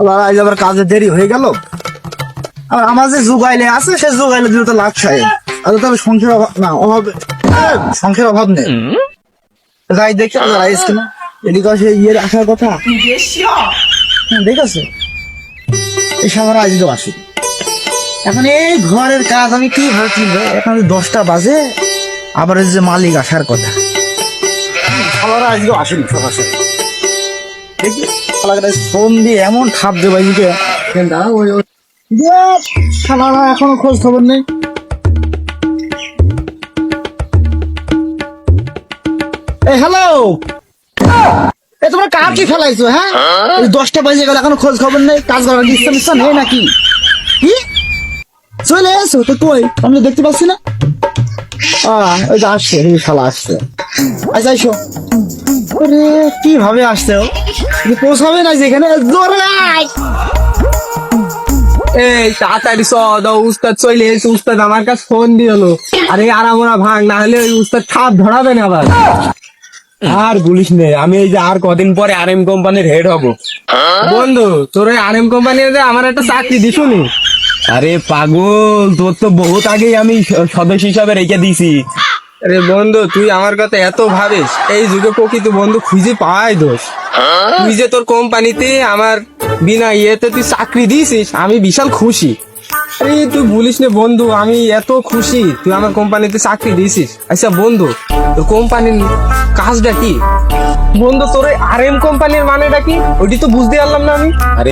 আবার আজ আবার কাজে দেরি হয়ে গেল। আর আমার যে যুগাইলে আছে সে যুগাইলে দিলে তো লাভ খায় আর তবে সংখ্যার অভাব না অভাব সংখ্যার অভাব নেই। যাই দেখি আবার আইস কিনা। এদিকে সে ইয়ের আসার কথা। দেখেছ এই সময় আজ তো আসি। এখন এই ঘরের কাজ আমি কি ভাবছি? এখন দশটা বাজে আবার যে মালিক আসার কথা। সবার আজকে আসেনি সাথে দেখি। ফোন দিয়ে এমন দেবে এখনও খোঁজ খবর নেই। হ্যালো এ, তোমরা ফেলাইছো হ্যাঁ? দশটা বাজে গেল, এখনও খোঁজ খবর নেই, কাজ করার ইচ্ছা মিচ্ছা নেই নাকি? কি? চলে এসো, তো কই? আমি দেখতে পাচ্ছি না। ওই যে আসছে শালা আসছে। আচ্ছা আরে কি ভাবে ও? তুমি পৌঁছাবে না যেখানে? এই, তাড়াতাড়ি উস্তাদ চলে এসে উস্তাদ আমার কাছে ফোন আরে, আরামরা ভাঙ, না হলে ওই উস্তাদ খাপ ধরাবে না আবার। আর বলিস নে, আমি এই যে আর কদিন পরে আর এম কোম্পানির হেড হব। বন্ধু, তোর ওই আর এম কোম্পানি আমার একটা চাকরি দিশুনি আরে পাগল, তোর তো বহুত আগেই আমি সদস্য হিসাবে রেখে দিছি আরে বন্ধু, তুই আমার কথা এত ভাবিস? এই যুগে প্রকৃত বন্ধু খুঁজে পাওয়াই দোষ। তুই যে তোর কোম্পানিতে আমার বিনা ইয়েতে তুই চাকরি দিয়েছিস, আমি বিশাল খুশি। আরে তুই বলিস না বন্ধু, আমি এত খুশি। তুই আমার কোম্পানিতে চাকরি দিয়েছিস। আচ্ছা বন্ধু, তোর কোম্পানির কাজটা কি? বন্ধু তোর আর এম কোম্পানির মানেটা কি? ওইটি তো বুঝতে পারলাম না আমি। আরে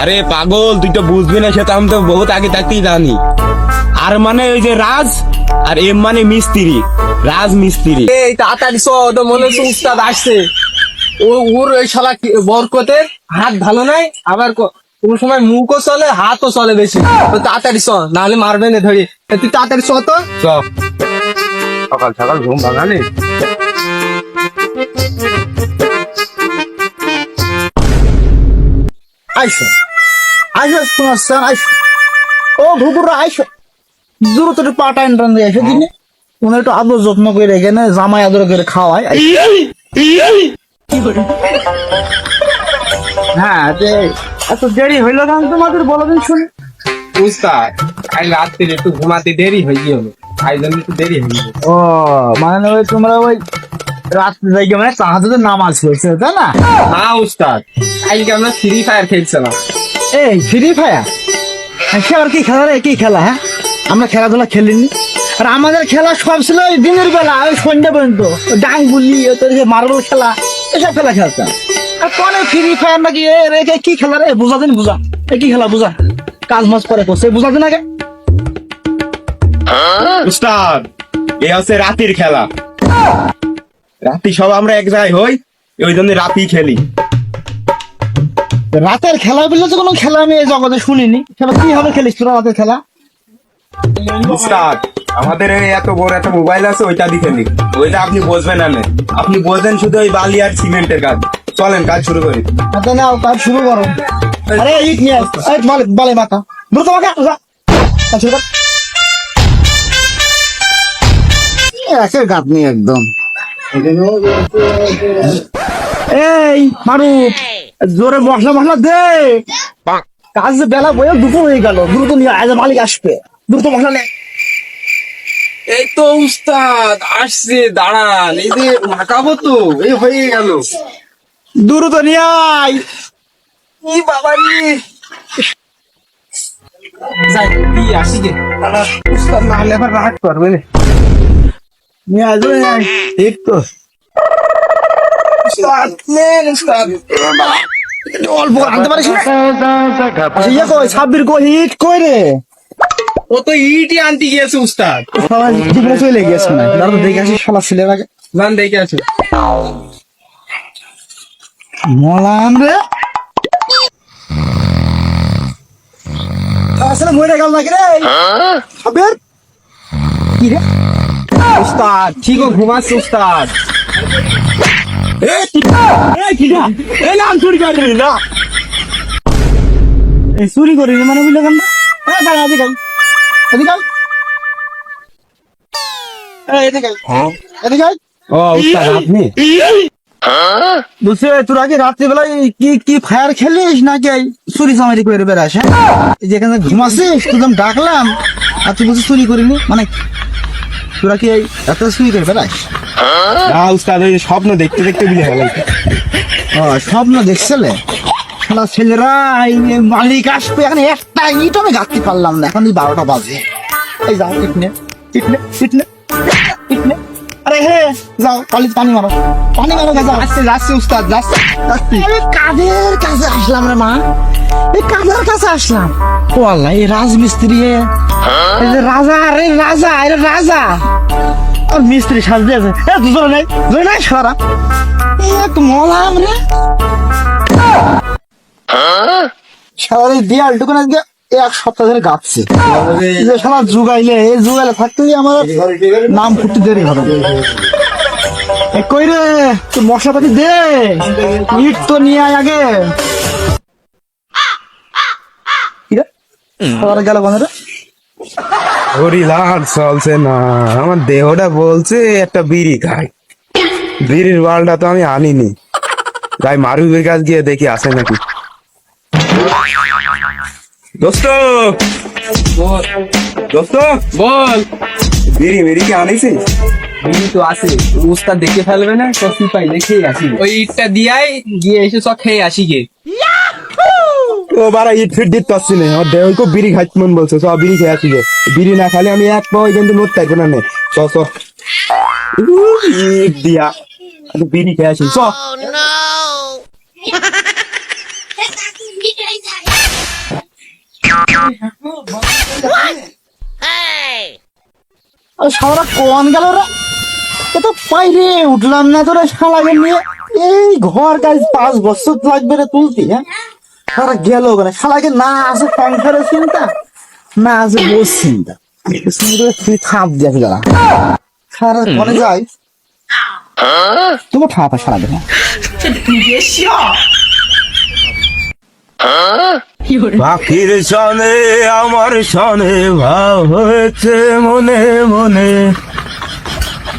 আরে পাগল তুই তো বুঝবি না সেটা আমি তো বহুত আগে থাকতেই জানি। আর মানে ওই যে রাজ আর এম মানে মিস্ত্রি রাজ মিস্ত্রি। এই তাড়াতাড়ি চ তো মনে হচ্ছে উস্তাদ আসছে। ও ওর ওই শালা বরকতের হাত ভালো নাই আবার কোন সময় মুখও চলে হাতও চলে বেশি। তাড়াতাড়ি চ নাহলে মারবে না ধরে। তুই তাড়াতাড়ি চ তো। সকাল সকাল ঘুম ভাঙালি? আইসো। আইসো শোনাচ্ছেন আইসো। ও ভুপুরা আইসো। দূর তো পা টাইম টান দিয়ে এসে দিনে। উনি একটু আদর যত্ন করে এখানে জামাই আদর করে খাওয়ায় হ্যাঁ যে এত দেরি হইল না তোমাদের? বলো দিন শুনি। উস্তাদ আজ রাত্রে একটু ঘুমাতে দেরি হয়ে গেল। তাই জন্য একটু দেরি হয়ে গেল। ও মানে ওই তোমরা ওই রাত্রে যাই মানে চাহাতে নামাজ পড়ছে তাই না? না উস্তাদ। আজকে আমরা ফ্রি ফায়ার খেলছিলাম এই ফ্রি ফায়ার সে আর কি খেলা রে? কি খেলা হ্যাঁ? আমরা খেলাধুলা খেলিনি। আর আমাদের খেলা সব ছিল ওই দিনের বেলা ওই সন্ধ্যা পর্যন্ত। ডাং গুলি মার্বেল খেলা এসব খেলা খেলতাম। আর কোন ফ্রি ফায়ার নাকি? এ রে কি খেলা রে? বুঝা দিন বুঝা। এ কি খেলা বুঝা। কাজ মাজ করে করছে বুঝা দিন আগে। উস্তাদ এ হচ্ছে রাতের খেলা। রাতি সব আমরা এক জায়গায় হই ওই জন্য রাতি খেলি। রাতের খেলা বললে তো কোনো খেলা আমি এই জগতে শুনিনি। খেলা কি হবে খেলিস তোরা রাতের খেলা? আমাদের এই এত বড় একটা মোবাইল আছে ওইটা দিয়ে খেলি। ওইটা আপনি বুঝবেন না আপনি বোঝেন শুধু ওই বালি আর সিমেন্টের কাজ। চলেন কাজ শুরু করি। হাতে নাও কাজ শুরু করো। আরে ইট নিয়ে আস। এই বলে বলে মাথা। কাজ শুরু কর। গাত নিয়ে একদম। এই মারু জোরে মশলা মশলা দে। কাজ বেলা বয়ে দুপুর হয়ে গেল দ্রুত নিয়ে আজ মালিক আসবে। দ্রুত মশলা নে। এই তো উস্তাদ আসছে দাঁড়ান। এই যে মাখাবো তো এই হয়ে গেল। দ্রুত নিয়ে আয়। ই বাবা রে। যাই আসি গে। দাঁড়া, উস্তাদ না হলে আবার রাগ করবে রে। নিয়ে আসবে ঠিক তো অল্প আনতে পারিস ছাব্বির কই হিট কই রে ও তো ইটি আনতে গিয়েছে উস্তাদ সবাই জীবনে চলে গেছে না দাঁড়া তো দেখে আসি শালা ছেলের আগে জান দেখে আছে মলান রে আসলে মরে গেল নাকি রে ছাব্বির কি রে উস্তাদ ঠিক ঘুমাচ্ছে উস্তাদ। চুরি করিনি মানে বুঝলে কেন আপনি? বলছে তোরা কি রাত্রিবেলায় কি কি ফায়ার খেলিস নাকি? চুরি চামারি করে বেড়াস হ্যাঁ? যেখানে ঘুমাছিস তোকে আমি ডাকলাম আর তুই বলছিস চুরি করিনি? মানে তোরা কি এই রাত্রে চুরি করে বেড়াস না উস্তাদ ওই স্বপ্ন দেখতে দেখতে বিলে গেল। ও স্বপ্ন দেখছিলে? শালা ছেলেরা এই মালিক আসবে এখানে একটা ইট আমি গাঁথতে পারলাম না। এখন এই বারোটা বাজে। এই যাও ইটনে ইটনে ইটনে ইটনে যাও পালি পানি মারো। পানি মারো যাও। আচ্ছা যাচ্ছি উস্তাদ যাচ্ছি কাদের কাছে আসলাম রে মা? এই কাদের কাছে আসলাম? ও আল্লাহ এই রাজমিস্ত্রি এ। এই যে রাজা আরে রাজা আরে রাজা। আর মিস্ত্রি সাজ দিয়েছে এ দুজনে নাই দুজনে নাই সারা। এক মলাম রে। দেয়ালটুকু আজকে এক সপ্তাহ ধরে গাচ্ছে এই যে সারা যুগাইলে এই যুগাইলে থাকতেই আমার নাম ফুটতে দেরি হবে। কই রে? তুই মশলাপাতি দে। ইট তো নিয়ে আয় আগে। গেল কোন রে হরিলাল চলছে না। আমার দেহটা বলছে একটা বিড়ি খাই। বিড়ির বালটা তো আমি আনিনি। তাই মারুবের কাছ গিয়ে দেখি আসে নাকি। দোস্ত! দোস্ত! বল। বিড়ি মিড়ি কি আনিছিস? তো আছে। উস্তাদ দেখে ফেলবে না তো সিপাই দেখেই আসি। ওই ইটটা দিয়াই গিয়ে এসে সব খেয়ে আসি গে। ও বারা ইট ফিট দিতে পারছি না। আমার দেহ খুব বিড়ি খাইতে মন বলছে সব বিড়ি খেয়ে আসি গে। বিড়ি না খালে আমি এক পাও কিন্তু নোট পাইবো না নে। চ চ। ইট দিয়া আমি বিড়ি খেয়ে আসি। চ। আর সারা কোন গেল রে তো বাইরে উঠলাম না তোরা শালাকে নিয়ে। এই ঘর কাজ পাঁচ বছর লাগবে রে তুলতি হ্যাঁ? সারা গেল ওখানে। শালাকে না আছে সংসারের চিন্তা, না আছে বোস চিন্তা। তুই থাপ দেখে যারা সারা মনে যাই। তুমি ঠাপা সারা দেবে সনে আমার সনে ভাব হয়েছে মনে মনে।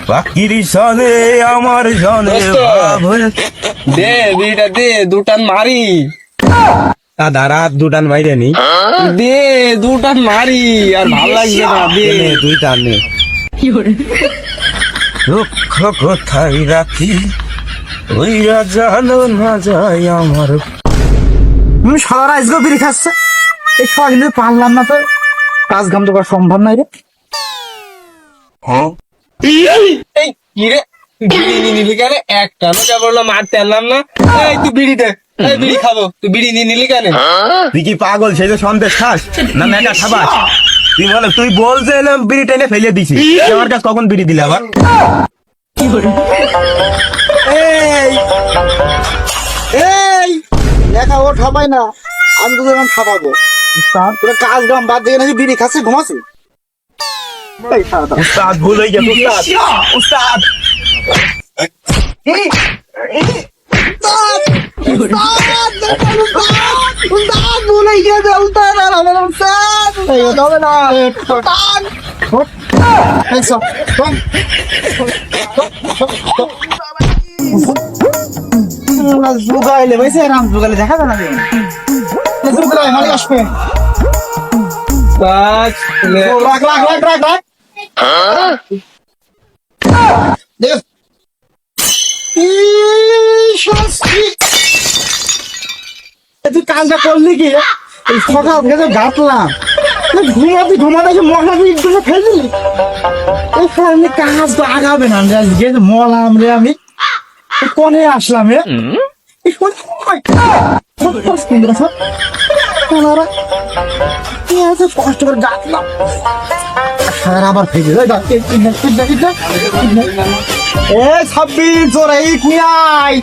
পাখির সনে আমার সনে। দে বিড়িটা দে দুটান মারি। দাদা রাত দুটান মাইরে নি দে দুটান মারি আর ভালো লাগবে না দে। নে, দুই টান নে। দুঃখ কোথায় রাখি? ওইরা জানো না যায় আমার। সারা আজকে বিড়ি খাচ্ছে? এই সবাই পারলাম না তো। কাজ কাম তো করা সম্ভব নাই রে। এই কি বিড়ি নিয়ে নিলি কেন একটা না এই তুই বিড়ি দে এই বিড়ি খাব তুই বিড়ি নিয়ে নিলি কেন তুই কি পাগল সেই সন্দেশ খাস? না তুই বলে তুই বলছে না বিড়ি টেনে ফেলে দিছি। আমার কাছে কখন বিড়ি দিলে আবার? এই! এই! লেখা ও ঠাপাই না। আমি তো এখন ঠাপাবো। তোরা কাজ কাম বাদ দিয়ে নাকি বিড়ি খাচ্ছে ঘুমাচ্ছি। উস্তাদ ভুল হয়ে গেছে উস্তাদ জুগাইলে বুঝছে রাম জুগাইলে দেখা যায় না রে। এই আসবে রাখ রাখ রাখ রাখ রাখ তুই কাজটা করলি কি সকাল থেকে গাতলাম এই ঘুমাতে ঘুমাতে মশলা একটু ফেলি এই কারণে কাজ তো আগাবে না আজকে মলাম রে আমি কোনে আসলাম রে কষ্ট করে সব। সারা আবার ফেলে এ ছাব্বিশ জোরে এই কুয়াই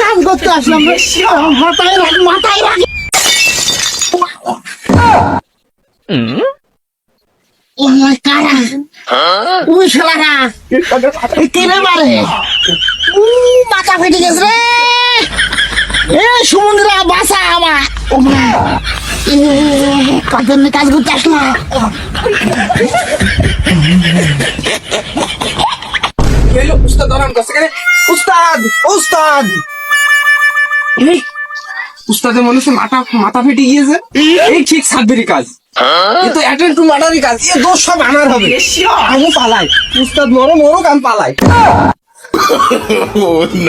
কাজ করতে আসলাম মাথায় রাখ মাথায় রাখ। কারা? ওই শালারা? কেনে মারে? মাথা ফেটে গেছে রে। এ সমুদ্র বাসা আমার। ও কাজ কাজ করতে আসলা। উস্তাদ ধরান কাছে কেন উস্তাদ উস্তাদ। উস্তাদের মনে হচ্ছে মাথা মাথা ফেটে গিয়েছে। এই ঠিক সাতবেরি কাজ। অ্যাটেন্ড টু মার্ডারই কাজ। এ দোষ সব আমার হবে। আমি পালাই। উস্তাদ মরো মরো কাম পালাই।